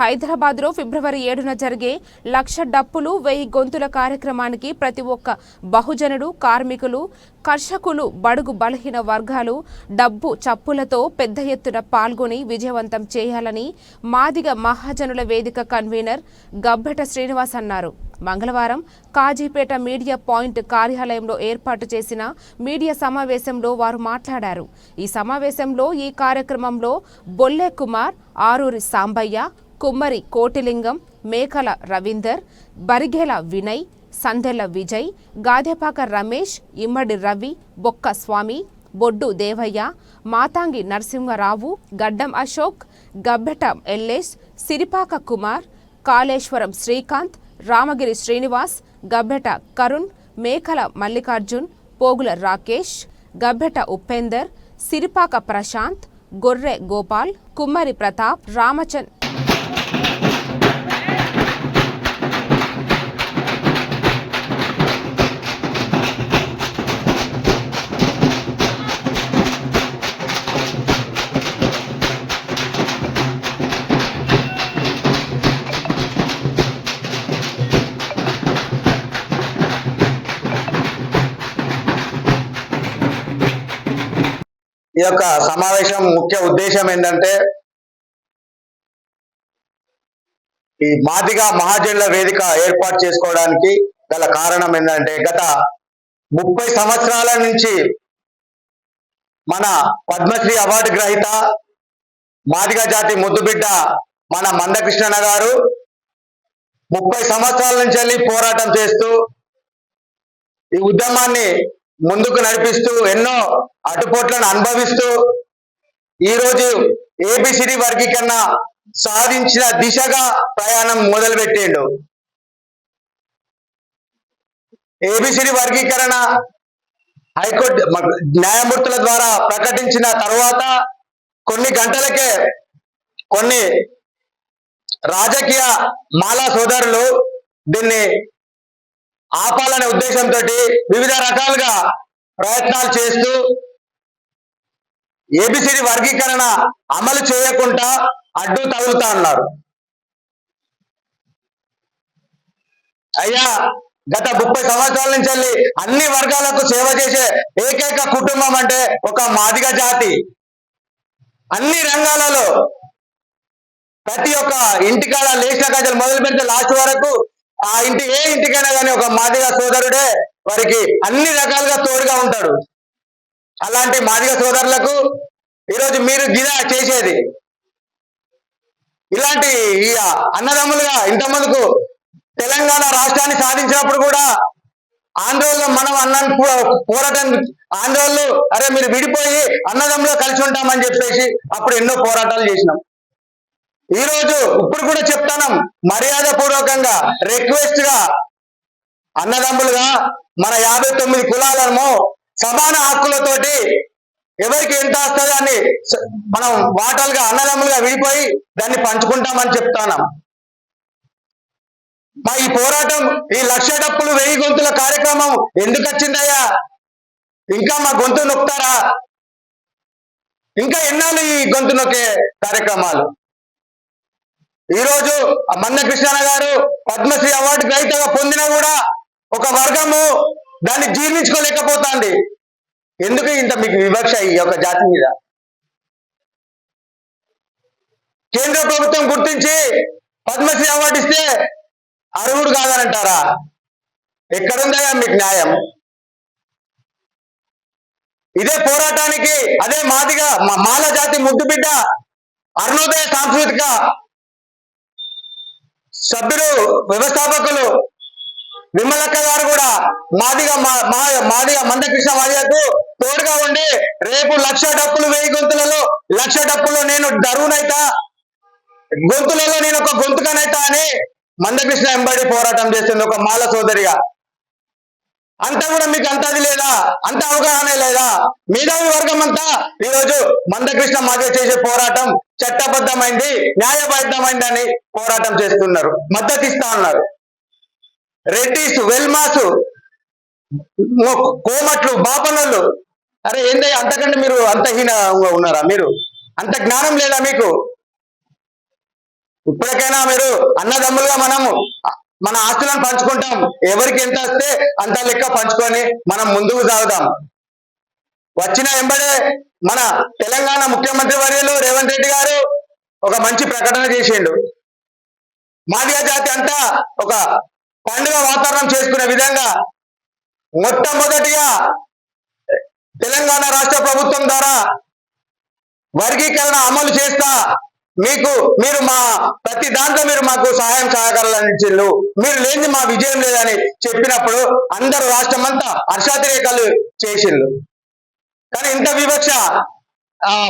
హైదరాబాద్లో ఫిబ్రవరి ఏడున జరిగే లక్ష డప్పులు వెయ్యి గొంతుల కార్యక్రమానికి ప్రతి ఒక్క బహుజనుడు కార్మికులు కర్షకులు బడుగు బలహీన వర్గాలు డబ్బు చప్పులతో పెద్ద ఎత్తున పాల్గొని విజయవంతం చేయాలని మాదిగ మహాజనుల వేదిక కన్వీనర్ గబ్బెట శ్రీనివాస్ అన్నారు. మంగళవారం కాజీపేట మీడియా పాయింట్ కార్యాలయంలో ఏర్పాటు చేసిన మీడియా సమావేశంలో వారు మాట్లాడారు. ఈ సమావేశంలో ఈ కార్యక్రమంలో బొల్లె కుమార్ ఆరూరి సాంబయ్య కుమ్మరి కోటిలింగం మేకల రవీందర్ బరిగెల వినయ్ సందెల విజయ్ గాదెపాక రమేష్ ఇమ్మడి రవి బొక్క స్వామి బొడ్డు దేవయ్య మాతాంగి నరసింహరావు గడ్డం అశోక్ గబ్బెట ఎల్లేష్ సిరిపాక కుమార్ కాళేశ్వరం శ్రీకాంత్ రామగిరి శ్రీనివాస్ గబ్బెట కరుణ్ మేకల మల్లికార్జున్ పోగుల రాకేష్ గబ్బెట ఉపేందర్ సిరిపాక ప్రశాంత్ గొర్రె గోపాల్ కుమ్మరి ప్రతాప్ రామచంద్ ఈ యొక్క సమావేశం ముఖ్య ఉద్దేశం ఏంటంటే ఈ మాదిగ మహాజనుల వేదిక ఏర్పాటు చేసుకోవడానికి గల కారణం ఏంటంటే గత ముప్పై సంవత్సరాల నుంచి మన పద్మశ్రీ అవార్డు గ్రహీత మాదిగ జాతి ముద్దుబిడ్డ మన మందకృష్ణన్న గారు ముప్పై సంవత్సరాల నుంచి వెళ్ళి పోరాటం చేస్తూ ఈ ఉద్యమాన్ని ముందుకు నడిపిస్తూ ఎన్నో అటుపోట్లను అనుభవిస్తూ ఈ రోజు ఏబిసిడి వర్గీకరణ సాధించిన దిశగా ప్రయాణం మొదలుపెట్టిండు. ఏబిసిడి వర్గీకరణ హైకోర్టు న్యాయమూర్తుల ద్వారా ప్రకటించిన తర్వాత కొన్ని గంటలకే కొన్ని రాజకీయ మాలా సోదరులు దీన్ని ఆపాలనే ఉద్దేశంతో వివిధ రకాలుగా ప్రయత్నాలు చేస్తూ ఏబిసిడి వర్గీకరణ అమలు చేయకుండా అడ్డు తగులుతా ఉన్నారు అయ్యా గత ముప్పై సంవత్సరాల నుంచి వెళ్ళి అన్ని వర్గాలకు సేవ చేసే ఏకైక కుటుంబం అంటే ఒక మాదిగ జాతి. అన్ని రంగాలలో ప్రతి ఒక్క ఇంటికాడ లేచిన గజలు మొదలు పెడితే లాస్ట్ వరకు ఆ ఇంటి ఏ ఇంటికైనా కానీ ఒక మాదిగ సోదరుడే వారికి అన్ని రకాలుగా తోడుగా ఉంటాడు. అలాంటి మాదిగ సోదరులకు ఈరోజు మీరు గిదా చేసేది. ఇలాంటి ఈ అన్నదమ్ములుగా ఇంతమందుకు తెలంగాణ రాష్ట్రాన్ని సాధించినప్పుడు కూడా ఆంధ్రోళ్ళు మనం అన్నం పోరాటం ఆంధ్రోళ్ళు అరే మీరు విడిపోయి అన్నదమ్ములో కలిసి ఉంటామని చెప్పేసి అప్పుడు ఎన్నో పోరాటాలు చేసినాం. ఈ రోజు ఇప్పుడు కూడా చెప్తాను మర్యాద పూర్వకంగా రిక్వెస్ట్గా అన్నదమ్ములుగా మన యాభై తొమ్మిది కులాలను సమాన హక్కులతోటి ఎవరికి ఎంత వస్తుందో అని మనం వాటాలుగా అన్నదమ్ములుగా విడిపోయి దాన్ని పంచుకుంటామని చెప్తాను. మా ఈ పోరాటం ఈ లక్ష డప్పులు వెయ్యి గొంతుల కార్యక్రమం ఎందుకు వచ్చిందయ్యా? ఇంకా మా గొంతు నొక్కుతారా? ఇంకా ఎన్నాళ్ళు ఈ గొంతు నొక్కే కార్యక్రమాలు? ఈ రోజు మన్న కృష్ణ గారు పద్మశ్రీ అవార్డు గ్రహీతగా పొందినా కూడా ఒక వర్గము దాన్ని జీర్ణించుకోలేకపోతాంది. ఎందుకు ఇంత మీకు వివక్ష ఈ యొక్క జాతి మీద? కేంద్ర ప్రభుత్వం గుర్తించి పద్మశ్రీ అవార్డు ఇస్తే అర్హుడు కాదనంటారా? ఎక్కడుందయ్యా మీకు న్యాయం? ఇదే పోరాటానికి అదే మాదిగా మా మాల జాతి ముద్దు బిడ్డ అరుణోదయ సాంస్కృతిక సభ్యులు వ్యవస్థాపకులు విమలక్క గారు కూడా మాదిగా మా- మా- మాదిగా మందకృష్ణ మాదిగకు తోడుగా ఉండి రేపు లక్ష డప్పులు వెయ్యి గొంతులలో లక్ష డప్పులో నేను దరువునైతా గొంతులలో నేను ఒక గొంతుకనైతా అని మందకృష్ణ ఎంబడి పోరాటం చేస్తుంది ఒక మాల సోదరిగా. అంతా కూడా మీకు అంత అది లేదా? అంత అవగాహన లేదా? మేధావి వర్గం అంతా ఈరోజు మందకృష్ణ మాదే చేసే పోరాటం చట్టబద్ధమైంది న్యాయబద్ధమైంది అని పోరాటం చేస్తున్నారు మద్దతు ఇస్తా ఉన్నారు. రెడ్డిస్ వెల్మాసు కోమట్లు బాపనోళ్ళు. అరే ఏంటో అంతకంటే మీరు అంతహీనంగా ఉన్నారా మీరు? అంత జ్ఞానం లేదా మీకు? ఇప్పటికైనా మీరు అన్నదమ్ములుగా మనము మన ఆస్తులను పంచుకుంటాం. ఎవరికి ఎంత వస్తే అంత లెక్క పంచుకొని మనం ముందుకు సాగుదాం వచ్చిన వెంబడే మన తెలంగాణ ముఖ్యమంత్రి వర్యులు రేవంత్ రెడ్డి గారు ఒక మంచి ప్రకటన చేసిండు. మాదిగా జాతి అంతా ఒక పండుగ వాతావరణం చేసుకునే విధంగా మొట్టమొదటిగా తెలంగాణ రాష్ట్ర ప్రభుత్వం ద్వారా వర్గీకరణ అమలు చేస్తా మీకు మీరు మా ప్రతి దాంట్లో మీరు మాకు సహాయం సహకారాలు అందించిల్లు మీరు లేని మా విజయం లేదని చెప్పినప్పుడు అందరు రాష్ట్రం అంతా హర్షాతిరేకాలు చేసిండ్రు కానీ ఇంత వివక్ష ఆ,